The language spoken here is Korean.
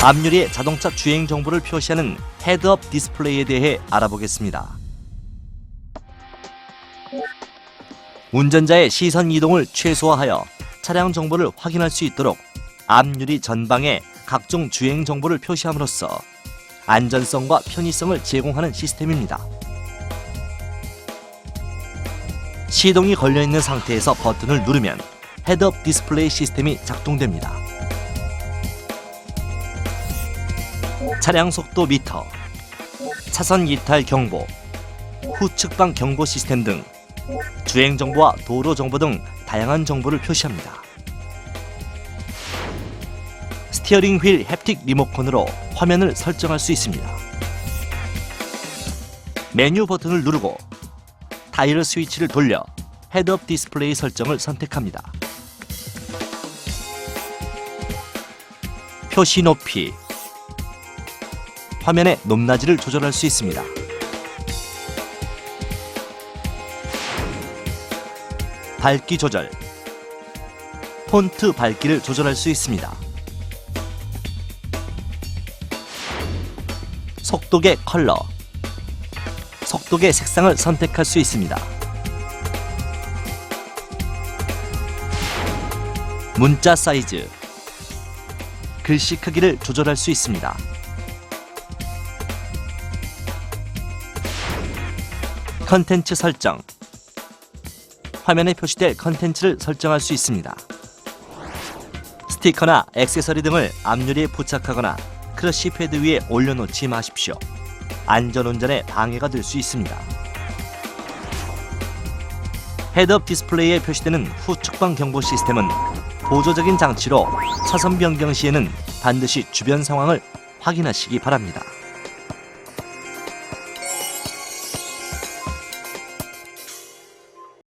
앞유리의 자동차 주행 정보를 표시하는 헤드업 디스플레이에 대해 알아보겠습니다. 운전자의 시선 이동을 최소화하여 차량 정보를 확인할 수 있도록 앞유리 전방에 각종 주행 정보를 표시함으로써 안전성과 편의성을 제공하는 시스템입니다. 시동이 걸려 있는 상태에서 버튼을 누르면 헤드업 디스플레이 시스템이 작동됩니다. 차량 속도 미터, 차선 이탈 경보, 후측방 경보 시스템 등 주행 정보와 도로 정보 등 다양한 정보를 표시합니다. 스티어링 휠 햅틱 리모컨으로 화면을 설정할 수 있습니다. 메뉴 버튼을 누르고 타이어 스위치를 돌려 헤드업 디스플레이 설정을 선택합니다. 표시 높이 화면의 높낮이를 조절할 수 있습니다. 밝기 조절 폰트 밝기를 조절할 수 있습니다. 속도계 컬러 속도계 색상을 선택할 수 있습니다. 문자 사이즈 글씨 크기를 조절할 수 있습니다. 컨텐츠 설정 화면에 표시될 컨텐츠를 설정할 수 있습니다. 스티커나 액세서리 등을 앞유리에 부착하거나 크러쉬 패드 위에 올려놓지 마십시오. 안전운전에 방해가 될 수 있습니다. 헤드업 디스플레이에 표시되는 후측방 경보 시스템은 보조적인 장치로 차선 변경 시에는 반드시 주변 상황을 확인하시기 바랍니다.